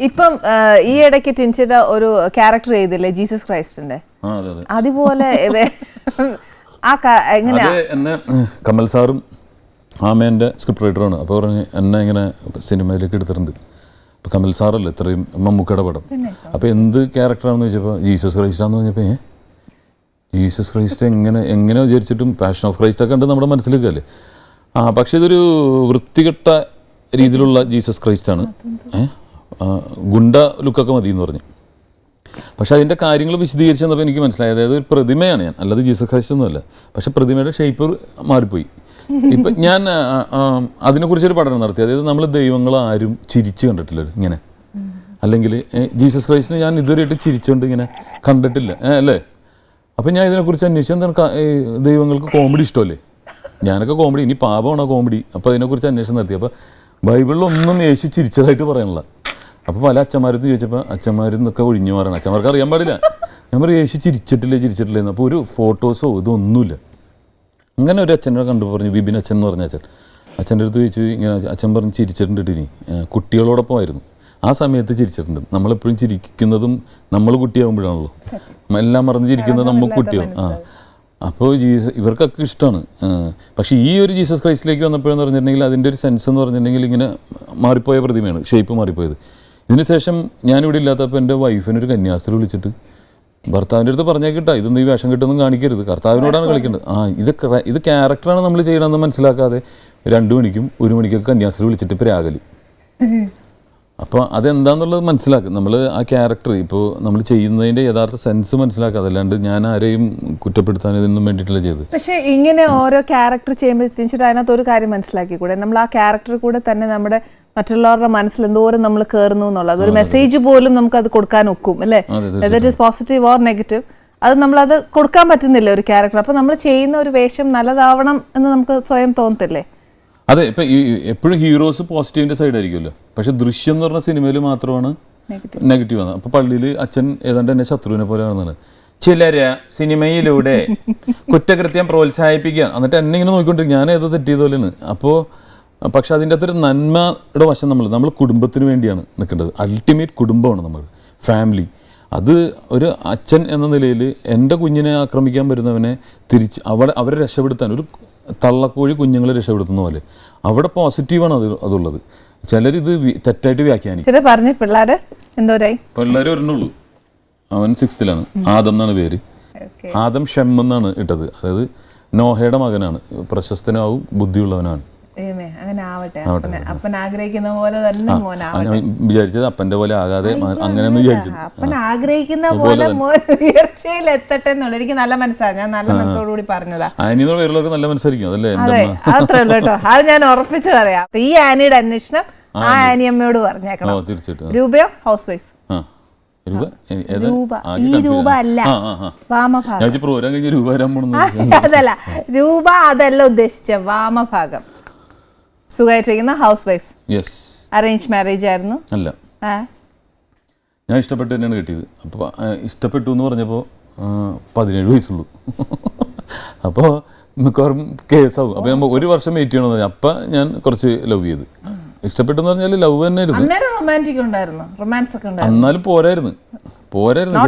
ഇപ്പം ഈ ഇടയ്ക്ക് ടിൻസിയുടെ ഒരു ക്യാരക്ടർ ചെയ്തില്ലേ ജീസസ് ക്രൈസ്റ്റിന്റെ? അതുപോലെ ആ എങ്ങനെയാ? എന്നെ കമൽ സാറും ആമേന്റെ സ്ക്രിപ്റ്റ് റൈറ്ററാണ് അപ്പോൾ പറഞ്ഞ് എന്നെ ഇങ്ങനെ സിനിമയിലേക്ക് എടുത്തിട്ടുണ്ട്. അപ്പോൾ കമൽ സാറല്ലേ ഇത്രയും മമ്മൂക്കയുടെ പടം. അപ്പോൾ എന്ത് ക്യാരക്ടറാണെന്ന് ചോദിച്ചപ്പോൾ ജീസസ് ക്രൈസ്റ്റാന്ന് പറഞ്ഞപ്പോൾ ഏ? ജീസസ് ക്രൈസ്റ്റ് എങ്ങനെ എങ്ങനെ വിചാരിച്ചിട്ടും പാഷൻ ഓഫ് ക്രൈസ്റ്റ് ഒക്കെ ഉണ്ട് നമ്മുടെ മനസ്സിലേക്കല്ലേ? ആ പക്ഷേ ഇതൊരു വൃത്തികെട്ട രീതിയിലുള്ള ജീസസ് ക്രൈസ്റ്റാണ്. ആണ് ഏ? ആ, ഗുണ്ട ലുക്കൊക്കെ മതി എന്ന് പറഞ്ഞു. പക്ഷെ അതിന്റെ കാര്യങ്ങൾ വിശദീകരിച്ച് തന്നപ്പോൾ എനിക്ക് മനസ്സിലായി. അതായത് ഒരു പ്രതിമയാണ് ഞാൻ. അല്ലാതെ ജീസസ് ക്രൈസ്റ്റ് ഒന്നുമല്ല. പക്ഷെ പ്രതിമയുടെ ഷേപ്പ് മാറിപ്പോയി. ഇപ്പം ഞാൻ അതിനെക്കുറിച്ചൊരു പഠനം നടത്തി. അതായത് നമ്മൾ ദൈവങ്ങൾ ആരും ചിരിച്ച് കണ്ടിട്ടില്ല ഇങ്ങനെ. അല്ലെങ്കിൽ ജീസസ് ക്രൈസ്റ്റിനെ ഞാൻ ഇതുവരെയായിട്ട് ചിരിച്ചുകൊണ്ട് ഇങ്ങനെ കണ്ടിട്ടില്ല. അല്ലേ? അപ്പം ഞാൻ ഇതിനെക്കുറിച്ച് അന്വേഷിച്ചു എന്താണ് ദൈവങ്ങൾക്ക് കോമഡി ഇഷ്ടമല്ലേ? ഞാനൊക്കെ കോമഡി ഇനി പാപമാണോ കോമഡി അപ്പോൾ അതിനെക്കുറിച്ച് അന്വേഷണം നടത്തി. അപ്പോൾ ബൈബിളിലൊന്നും യേശു ചിരിച്ചതായിട്ട് പറയാനില്ല അപ്പോൾ പല അച്ഛന്മാരത്ത് ചോദിച്ചപ്പോൾ അച്ഛന്മാരിൽ നിന്നൊക്കെ ഒഴിഞ്ഞു മാറണം. അച്ഛന്മാർക്ക് അറിയാൻ പാടില്ല. ഞാൻ പറയും യേശു ചിരിച്ചിട്ടില്ലേ ചിരിച്ചിട്ടില്ലേ? എന്ന്. അപ്പോൾ ഒരു ഫോട്ടോസോ ഇതൊന്നുമില്ല. അങ്ങനെ ഒരു അച്ഛനെ കണ്ടു പറഞ്ഞു ബിബിൻ അച്ഛൻ എന്ന് പറഞ്ഞ അച്ഛൻ. അച്ഛന്റെ അടുത്ത് ചോദിച്ചു ഇങ്ങനെ അച്ഛൻ പറഞ്ഞ് ചിരിച്ചിട്ടുണ്ട് ഇനി കുട്ടികളോടൊപ്പം ആയിരുന്നു. ആ സമയത്ത് ചിരിച്ചിട്ടുണ്ട്. നമ്മളെപ്പോഴും ചിരിക്കുന്നതും നമ്മൾ കുട്ടിയാകുമ്പോഴാണല്ലോ എല്ലാം മറന്ന് ചിരിക്കുന്നത് നമ്മൾ കുട്ടിയാവും ആ. അപ്പോൾ ജീസ ഇവർക്കൊക്കെ ഇഷ്ടമാണ് പക്ഷേ ഈ ഒരു ജീസസ് ക്രൈസ്റ്റിലേക്ക് വന്നപ്പോഴെന്ന് പറഞ്ഞിട്ടുണ്ടെങ്കിൽ അതിന്റെ ഒരു സെൻസ് എന്ന് പറഞ്ഞിട്ടുണ്ടെങ്കിൽ ഇങ്ങനെ മാറിപ്പോയ പ്രതിമയാണ് ഷേപ്പ് മാറിപ്പോയത്. ഇതിന് ശേഷം ഞാനിവിടെ ഇല്ലാത്തപ്പോൾ എന്റെ വൈഫിനൊരു ഒരു കന്യാസ്ത്രീ വിളിച്ചിട്ട് ഭർത്താവിന്റെ അടുത്ത് പറഞ്ഞാൽ കിട്ടാ ഇതൊന്നും ഈ വേഷം കിട്ടുമെന്നും കാണിക്കരുത്. കർത്താവിനോടാണ് കളിക്കേണ്ടത്. ആ ഇത് ഇത് ക്യാരക്ടറാണ് നമ്മൾ ചെയ്യണമെന്ന് മനസ്സിലാക്കാതെ രണ്ടു മണിക്കും ഒരു മണിക്കൊക്കെ കന്യാസ്ത്രീ വിളിച്ചിട്ട് പ്രാകലി അപ്പോൾ അതെന്താന്നുള്ളത് മനസ്സിലാക്കുക നമ്മൾ ആ ക്യാരക്ടർ ഇപ്പോൾ നമ്മൾ ചെയ്യുന്നതിന്റെ യഥാർത്ഥ സെൻസ് മനസ്സിലാക്കുക അതല്ലാണ്ട് ഞാൻ ആരെയും കുറ്റപ്പെടുത്താൻ ഇതിനൊന്നും വേണ്ടിയിട്ടില്ല ചെയ്തത്. പക്ഷേ ഇങ്ങനെ ഓരോ ക്യാരക്ടർ ചെയ്യുമ്പോൾ ചിന്തിച്ചിട്ട് അതിനകത്ത് ഒരു കാര്യം മനസ്സിലാക്കി കൂടെ? നമ്മൾ ആ ക്യാരക്ടർ കൂടെ തന്നെ നമ്മുടെ മറ്റുള്ളവരുടെ മനസ്സിൽ എന്തോരം നമ്മൾ കയറുന്നു എന്നുള്ളത്. ഒരു മെസ്സേജ് പോലും നമുക്ക് അത് കൊടുക്കാൻ ഒക്കും അല്ലേ? That is positive or negative അത് നമ്മൾ അത് കൊടുക്കാൻ പറ്റുന്നില്ല ഒരു ക്യാരക്ടർ അപ്പം നമ്മൾ ചെയ്യുന്ന ഒരു വേഷം നല്ലതാവണം എന്ന് നമുക്ക് സ്വയം തോന്നത്തില്ലേ? അതെ ഇപ്പം ഈ എപ്പോഴും ഹീറോസ് പോസിറ്റീവിന്റെ സൈഡ് ആയിരിക്കുമല്ലോ. പക്ഷെ ദൃശ്യം എന്ന് പറഞ്ഞ സിനിമയിൽ മാത്രമാണ് നെഗറ്റീവ് ആണ് അപ്പോൾ പള്ളിയിൽ അച്ഛൻ ഏതാണ്ട് എന്നെ ശത്രുവിനെ പോലെ ആണെന്നാണ് ചിലര് സിനിമയിലൂടെ കുറ്റകൃത്യം പ്രോത്സാഹിപ്പിക്കുക എന്നിട്ട് എന്നെ ഇങ്ങനെ നോക്കിക്കൊണ്ടിരിക്കും. ഞാൻ ഏതോ തെറ്റ് ചെയ്ത പോലെയാണ്. അപ്പോൾ പക്ഷെ അതിന്റെ അകത്തൊരു നന്മയുടെ വശം നമ്മൾ നമ്മൾ കുടുംബത്തിന് വേണ്ടിയാണ് നിൽക്കേണ്ടത്. അൾട്ടിമേറ്റ് കുടുംബമാണ് നമ്മൾ. ഫാമിലി അത് ഒരു അച്ഛൻ എന്ന നിലയിൽ എന്റെ കുഞ്ഞിനെ ആക്രമിക്കാൻ വരുന്നവനെ തിരിച്ച് അവിടെ അവരെ രക്ഷപ്പെടുത്താൻ ഒരു തള്ളക്കോഴി കുഞ്ഞുങ്ങളെ രക്ഷപ്പെടുത്തുന്ന പോലെ. അവിടെ പോസിറ്റീവാണ് അത് അതുള്ളത്. ചിലരിത് ഇത് തെറ്റായിട്ട് വ്യാഖ്യാനിക്കും. ചില പറഞ്ഞ പിള്ളേര് എന്തോരായി? പിള്ളേർ ഒരെണ്ണുള്ളൂ. അവൻ സിക്സ്ത്തിലാണ്. ആദം എന്നാണ് പേര്. ആദം ഷെം എന്നാണ് ഇട്ടത്. അതായത് നോഹയുടെ മകനാണ്. പ്രശസ്തനാവും ബുദ്ധിയുള്ളവനാണ്. ദൈവമേ അങ്ങനെ ആവട്ടെ. അപ്പൻ ആഗ്രഹിക്കുന്ന പോലെ തന്നെ വിചാരിച്ചത് അപ്പന്റെ പോലെ ആകാതെ അങ്ങനെ വിചാരിച്ചത്. അപ്പൻ ആഗ്രഹിക്കുന്ന പോലെ മോൻ ഉയർച്ചയിൽ എത്തട്ടെ എന്നുള്ളു. എനിക്ക് നല്ല മനസ്സാണ് ഞാൻ നല്ല മനസ്സോടുകൂടി പറഞ്ഞതാ. പേരുള്ളവർക്ക് നല്ല മനസ്സായിരിക്കും. അതല്ലേ അത്രേ ഉള്ളൂ കേട്ടോ. അത് ഞാൻ ഉറപ്പിച്ചു പറയാം. ഈ ആനിയുടെ അന്വേഷണം ആ ആനിയമ്മയോട് പറഞ്ഞേക്കണം. തീർച്ചയായിട്ടും. രൂപയോ? ഹൗസ് വൈഫ് ഈ അല്ല. വാമഭാഗം. അതല്ല. രൂപ അതല്ല ഉദ്ദേശിച്ച വാമഭാഗം. സുഖമായിട്ടിരിക്കുന്ന housewife yes arrange marriage ആയിരുന്നു. അല്ല. ഞാൻ ഇഷ്ടപ്പെട്ട് തന്നെയാണ് കിട്ടിയത്. അപ്പോൾ ഇഷ്ടപ്പെട്ടു എന്ന് പറഞ്ഞപ്പോൾ പതിനേഴ് വയസ്സുള്ളൂ. അപ്പോൾ മിക്കവാറും കേസാവും. അപ്പോൾ ഞാൻ ഒരു വർഷം വെയിറ്റ് ചെയ്യണമെന്ന് പറഞ്ഞു. അപ്പം ഞാൻ കുറച്ച് ലവ് ചെയ്ത്. ഇഷ്ടപ്പെട്ടു എന്ന് പറഞ്ഞാൽ ലവ് തന്നെ ആയിരുന്നു. എന്നാലും പോരായിരുന്നു. പോരായിരുന്നു.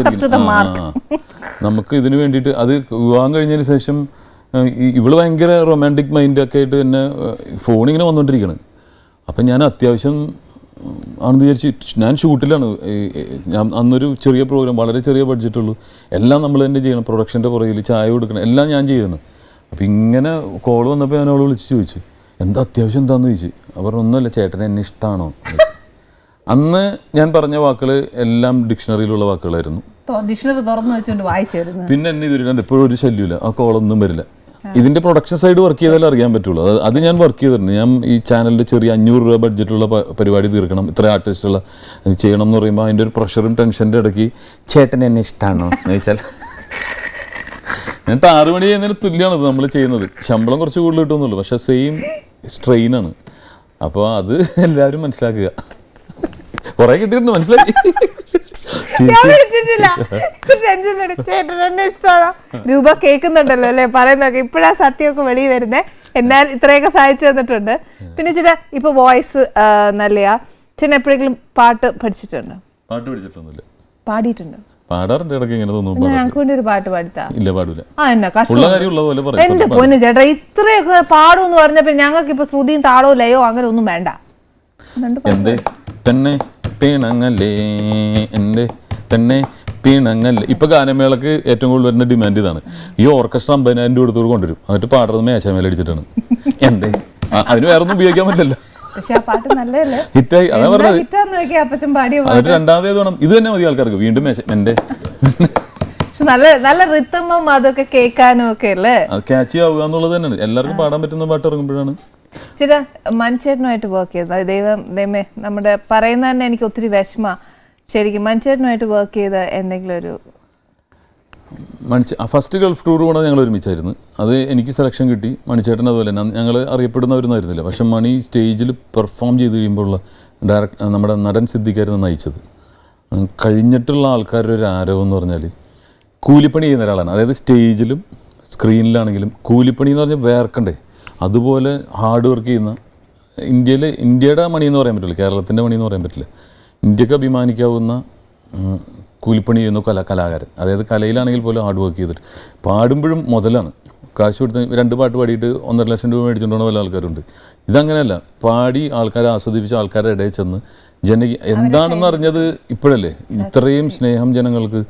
നമുക്ക് ഇതിന് വേണ്ടിയിട്ട് അത് വിവാഹം കഴിഞ്ഞതിന് ശേഷം ഇവൾ ഭയങ്കര റൊമാന്റിക് മൈൻഡ് ഒക്കെ ആയിട്ട് എന്നെ ഫോണിങ്ങനെ വന്നുകൊണ്ടിരിക്കുകയാണ് അപ്പം ഞാൻ അത്യാവശ്യം ആണെന്ന് വിചാരിച്ച് ഞാൻ ഷൂട്ടിലാണ് ഞാൻ അന്നൊരു ചെറിയ പ്രോഗ്രാം വളരെ ചെറിയ ബഡ്ജറ്റുള്ളൂ എല്ലാം നമ്മൾ തന്നെ ചെയ്യണം. പ്രൊഡക്ഷന്റെ പുറകിൽ ചായ കൊടുക്കണം. എല്ലാം ഞാൻ ചെയ്യണം അപ്പം ഇങ്ങനെ കോൾ വന്നപ്പോൾ ഞാൻ അവളെ വിളിച്ച് ചോദിച്ചു. എന്താ അത്യാവശ്യം എന്താണെന്ന് ചോദിച്ചു. അവർ ഒന്നുമല്ല. ചേട്ടൻ എന്നെ ഇഷ്ടമാണോ അന്ന് ഞാൻ പറഞ്ഞ വാക്കുകൾ എല്ലാം ഡിക്ഷണറിയിലുള്ള വാക്കുകളായിരുന്നു. ഡിക്ഷണറി തുറന്നു വെച്ചുകൊണ്ട് വായിച്ചായിരുന്നു പിന്നെ എന്നെ ഇതുവരെ എപ്പോഴും ഒരു ശല്യമില്ല ആ കോളൊന്നും വരില്ല. ഇതിന്റെ പ്രൊഡക്ഷൻ സൈഡ് വർക്ക് ചെയ്താലേ അറിയാൻ പറ്റുള്ളൂ. അത് ഞാൻ വർക്ക് ചെയ്തിട്ടുണ്ട്. ഞാൻ ഈ ചാനലിന്റെ ചെറിയ അഞ്ഞൂറ് രൂപ ബഡ്ജറ്റുള്ള പരിപാടി തീർക്കണം. ഇത്ര ആർട്ടിസ്റ്റുള്ള ചെയ്യണം എന്ന് പറയുമ്പോൾ അതിന്റെ ഒരു പ്രഷറും ടെൻഷന്റെ ഇടയ്ക്ക് ചേട്ടൻ എന്നെ ഇഷ്ടമാണോ എന്ന് ചോദിച്ചാൽ എന്നിട്ട് ആറ് മണി ചെയ്യുന്നതിന് തുല്യമാണ് നമ്മൾ ചെയ്യുന്നത്. ശമ്പളം കുറച്ച് കൂടുതൽ കിട്ടുമെന്നുള്ളൂ. പക്ഷേ സെയിം സ്ട്രെയിനാണ് അപ്പോൾ അത് എല്ലാവരും മനസ്സിലാക്കുക. കുറേ കിട്ടിയിട്ടുണ്ട്. മനസ്സിലാക്കി ചേട്ടൻ എന്നെ ഇഷ്ടമാണോ. രൂപ കേൾക്കുന്നുണ്ടല്ലോ അല്ലെ? പറയുന്നൊക്കെ ഇപ്പോഴാ സത്യമൊക്കെ വെളിയിൽ വരുന്നേ. എന്നാൽ ഇത്രയൊക്കെ സഹായിച്ചു തന്നിട്ടുണ്ട്. പിന്നെ ചേട്ടാ ഇപ്പൊ വോയിസ് നല്ലയാ. ചേട്ടൻ എപ്പോഴെങ്കിലും പാട്ട് പഠിച്ചിട്ടുണ്ട്? പാട്ട് പഠിച്ചിട്ടൊന്നുമില്ല. പാടിയിട്ടുണ്ട്. പാടാറുണ്ട് ഇടയ്ക്ക് ഇങ്ങനെ തോന്നും ഞങ്ങൾക്ക് വേണ്ടി ഒരു പാട്ട് പാടിത്താ. ഇല്ല പാടില്ല. ആ എന്നാ കഷ്ടം. എന്റെ പൊന്ന് ചേട്ടാ ഇത്രയൊക്കെ പാടും എന്ന് പറഞ്ഞപ്പോ ഞങ്ങൾക്ക് ഇപ്പൊ ശ്രുതിയും താളവും ലയോ അങ്ങനെ ഒന്നും വേണ്ട. പിണങ്ങല്ലേ? എന്റെ പെണ്ണെ പിണങ്ങല്ല. ഇപ്പൊ ഗാനമേളക്ക് ഏറ്റവും കൂടുതൽ വരുന്ന ഡിമാൻഡ് ഇതാണ്. ഈ ഓർക്കസ്ട്ര അമ്പതിനായിരം രൂപ എടുത്തോട് കൊണ്ടുവരും. എന്നിട്ട് പാടുന്നത് മേശമേല അടിച്ചിട്ടാണ്. എന്തേ? അതിന് വേറെ ഒന്നും ഉപയോഗിക്കാൻ പറ്റില്ല ഹിറ്റായി. അതാ പറഞ്ഞത്. എന്നിട്ട് രണ്ടാമതേത് വേണം? ഇത് തന്നെ മതി ആൾക്കാർക്ക്. വീണ്ടും മേശ എന്റെ നല്ല നല്ല റിത്തമും അതൊക്കെ കേൾക്കാനും ഒക്കെ അല്ലേ? ക്യാച്ച് ആവുക എന്നുള്ളത് തന്നെയാണ്. എല്ലാവർക്കും പാടാൻ പറ്റുന്ന പാട്ട് ഇറങ്ങുമ്പോഴാണ്. ചില മനുഷ്യനുമായിട്ട് വർക്ക് ചെയ്ത ദൈവം ദൈവമേ നമ്മുടെ പറയുന്ന തന്നെ എനിക്ക് ഒത്തിരി വിഷമ ശരിക്കും മനുഷ്യനുമായിട്ട് വർക്ക് ചെയ്ത എന്തെങ്കിലും ഒരു മണിച്ച ഫസ്റ്റ് ഗൾഫ് ടൂർ പോണത് ഞങ്ങൾ ഒരുമിച്ചായിരുന്നു. അത് എനിക്ക് സെലക്ഷൻ കിട്ടി മണിച്ചേട്ടൻ അതുപോലെ തന്നെ. ഞങ്ങൾ അറിയപ്പെടുന്നവരൊന്നായിരുന്നില്ല. പക്ഷെ മണി സ്റ്റേജിൽ പെർഫോം ചെയ്ത് കഴിയുമ്പോഴുള്ള ഡയറക്ട് നമ്മുടെ നടൻ സിദ്ധിക്കായിരുന്നു നയിച്ചത്. കഴിഞ്ഞിട്ടുള്ള ആൾക്കാരുടെ ഒരു ആരവം എന്ന് പറഞ്ഞാൽ കൂലിപ്പണി ചെയ്യുന്ന ഒരാളാണ്. അതായത് സ്റ്റേജിലും സ്ക്രീനിലാണെങ്കിലും കൂലിപ്പണി എന്ന് പറഞ്ഞാൽ വേർക്കണ്ടേ. അതുപോലെ ഹാർഡ് വർക്ക് ചെയ്യുന്ന ഇന്ത്യയിലെ ഇന്ത്യയുടെ മണി എന്ന് പറയാൻ പറ്റില്ല. കേരളത്തിന്റെ മണി എന്ന് പറയാൻ പറ്റില്ല. ഇന്ത്യയ്ക്ക് അഭിമാനിക്കാവുന്ന കൂലിപ്പണി ചെയ്യുന്ന കല കലാകാരൻ. അതായത് കലയിലാണെങ്കിൽ പോലും ഹാർഡ് വർക്ക് ചെയ്തിട്ട്. പാടുമ്പോഴും മുതലാണ്. കാശ് കൊടുത്ത് രണ്ട് പാട്ട് പാടിയിട്ട് ഒന്നര ലക്ഷം രൂപ മേടിച്ചുകൊണ്ടുള്ള പല ആൾക്കാരുണ്ട്. ഇതങ്ങനെയല്ല. പാടി ആൾക്കാരെ ആസ്വദിപ്പിച്ച ആൾക്കാരുടെ ഇടയിൽ ചെന്ന് ജന എന്താണെന്ന് അറിഞ്ഞത് ഇപ്പോഴല്ലേ? ഇത്രയും സ്നേഹം ജനങ്ങൾക്ക്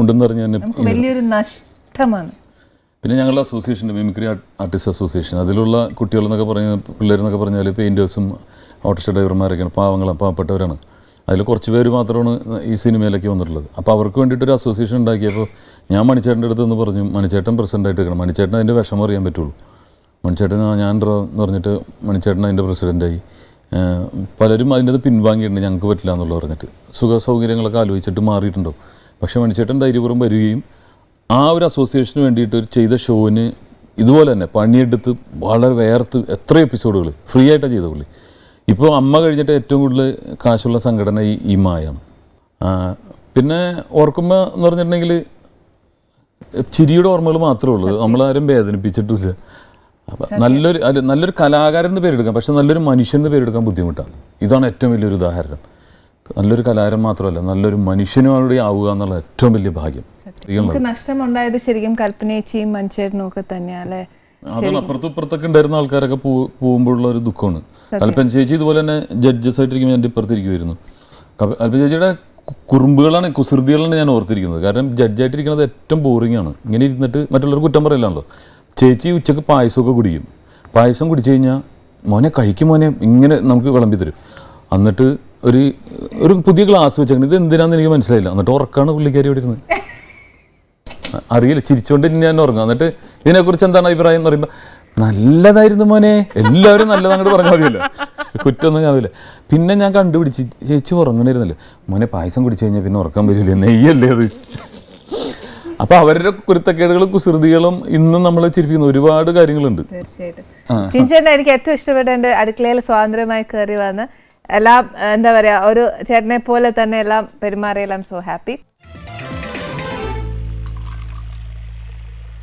ഉണ്ടെന്ന് അറിഞ്ഞ വലിയൊരു നഷ്ടമാണ്. പിന്നെ ഞങ്ങളുടെ അസോസിയേഷൻ മിമിക്രി ആർട്ടിസ്റ്റ് അസോസിയേഷൻ അതിലുള്ള കുട്ടികളെന്നൊക്കെ പറഞ്ഞ പിള്ളേരെന്നൊക്കെ പറഞ്ഞാൽ പെയിന്റേഴ്സും ഓട്ടോറിക്ഷ ഡ്രൈവർമാരൊക്കെയാണ് പാവങ്ങളാണ് പാവപ്പെട്ടവരാണ്. അതിൽ കുറച്ച് പേര് മാത്രമാണ് ഈ സിനിമയിലേക്ക് വന്നിട്ടുള്ളത്. അപ്പോൾ അവർക്ക് വേണ്ടിയിട്ടൊരു അസോസിയേഷൻ ഉണ്ടാക്കിയപ്പോൾ ഞാൻ മണിച്ചേട്ടന്റെ അടുത്ത് നിന്ന് പറഞ്ഞു മണിച്ചേട്ടൻ പ്രസിഡന്റ് ആയിട്ട് വെക്കണം മണിച്ചേട്ടൻ അതിന്റെ വിഷമം അറിയാൻ പറ്റുള്ളൂ. മണിച്ചേട്ടൻ ഞാൻ ഡ്രോ എന്ന് പറഞ്ഞിട്ട് മണിച്ചേട്ടൻ അതിന്റെ പ്രസിഡന്റായി പലരും അതിന്റെ അത് പിൻവാങ്ങിയിട്ടുണ്ട് ഞങ്ങൾക്ക് പറ്റില്ല എന്നുള്ളത് പറഞ്ഞിട്ട്. സുഖ സൗകര്യങ്ങളൊക്കെ ആലോചിച്ചിട്ട് മാറിയിട്ടുണ്ടാവും. പക്ഷേ മണിച്ചേട്ടൻ ധൈര്യപൂർവം വരികയും ആ ഒരു അസോസിയേഷന് വേണ്ടിയിട്ട് ഒരു ചെയ്ത ഷോവിന് ഇതുപോലെ തന്നെ പണിയെടുത്ത് വളരെ വേർത്ത് എത്ര എപ്പിസോഡുകൾ ഫ്രീ ആയിട്ടാണ് ചെയ്ത പുള്ളി. ഇപ്പോൾ അമ്മ കഴിഞ്ഞിട്ട് ഏറ്റവും കൂടുതൽ കാശുള്ള സംഘടന ഈ ഈ മായാണ്. പിന്നെ ഓർക്കുമ്പോൾ എന്ന് പറഞ്ഞിട്ടുണ്ടെങ്കിൽ ചിരിയുടെ ഓർമ്മകൾ മാത്രമേ ഉള്ളൂ. നമ്മളാരും വേദനിപ്പിച്ചിട്ടില്ല അപ്പം നല്ലൊരു അല്ല നല്ലൊരു കലാകാരൻ എന്ന് പേരെടുക്കാം. പക്ഷെ നല്ലൊരു മനുഷ്യൻ എന്ന് പേരെടുക്കാൻ ബുദ്ധിമുട്ടാണ്. ഇതാണ് ഏറ്റവും വലിയൊരു ഉദാഹരണം. നല്ലൊരു കലാകാരൻ മാത്രമല്ല നല്ലൊരു മനുഷ്യനോടെ ആവുക എന്നുള്ള ഏറ്റവും വലിയ ഭാഗ്യം. നഷ്ടമുണ്ടായത് ശരിക്കും കൽപ്പനേച്ചിയും മനുഷ്യനും ഒക്കെ തന്നെയാണ് അല്ലേ? അതാണ് അപ്പുറത്തും ഇപ്പുറത്തൊക്കെ ഉണ്ടായിരുന്ന ആൾക്കാരൊക്കെ പോകുമ്പോഴുള്ള ഒരു ദുഃഖമാണ്. അല്പൻ ചേച്ചി ഇതുപോലെ തന്നെ ജഡ്ജസ് ആയിട്ടിരിക്കുമ്പോൾ എന്റെ ഇപ്പുറത്തിരിക്കുമായിരുന്നു കൽപ്പൻ ചേച്ചിയുടെ കുറുമ്പുകളാണ് കുസൃതികളാണ് ഞാൻ ഓർത്തിരിക്കുന്നത്. കാരണം ജഡ്ജായിട്ടിരിക്കുന്നത് ഏറ്റവും ബോറിംഗ് ആണ്. ഇങ്ങനെ ഇരുന്നിട്ട് മറ്റുള്ളവർ കുറ്റം പറയില്ലാണല്ലോ. ചേച്ചി ഉച്ചയ്ക്ക് പായസമൊക്കെ കുടിക്കും. പായസം കുടിച്ചു കഴിഞ്ഞാൽ മോനെ കഴിക്കും മോനെ ഇങ്ങനെ നമുക്ക് വിളമ്പി തരും. എന്നിട്ട് ഒരു ഒരു പുതിയ ഗ്ലാസ് വെച്ചേക്കണം. ഇത് എന്തിനാന്ന് എനിക്ക് മനസ്സിലായില്ല. എന്നിട്ട് ഉറക്കാണ് പുള്ളിക്കാരി ഇവിടെ ഇരുന്നത്. അറിയില്ല. ചിരിച്ചുകൊണ്ട് ഇനി ഞാൻ ഉറങ്ങും. എന്നിട്ട് ഇതിനെക്കുറിച്ച് എന്താണ് അഭിപ്രായം എന്ന് പറയുമ്പോൾ നല്ലതായിരുന്നു മോനെ. എല്ലാവരും നല്ലതങ്ങോട്ട് പറഞ്ഞാൽ മതിയല്ലോ. കുറ്റമൊന്നും കാണില്ല പിന്നെ ഞാൻ കണ്ടുപിടിച്ച് ചേച്ചി ഉറങ്ങണിരുന്നല്ലോ. മോനെ പായസം കുടിച്ചു കഴിഞ്ഞാൽ പിന്നെ ഉറക്കാൻ വരില്ല നെയ്യല്ലേ അത്. അപ്പൊ അവരുടെ കുരുത്തക്കേടുകളും കുസൃതികളും ഇന്നും നമ്മളെ ചിരിപ്പിക്കുന്ന. ഒരുപാട് കാര്യങ്ങളുണ്ട്. തീർച്ചയായിട്ടും. എനിക്ക് ഏറ്റവും ഇഷ്ടപ്പെട്ട എന്റെ അടുക്കളയിൽ സ്വാതന്ത്ര്യമായി കയറി വന്ന് എല്ലാം എന്താ പറയാ ഒരു ചേട്ടനെ പോലെ തന്നെ എല്ലാം പെരുമാറിയെല്ലാം സോ ഹാപ്പി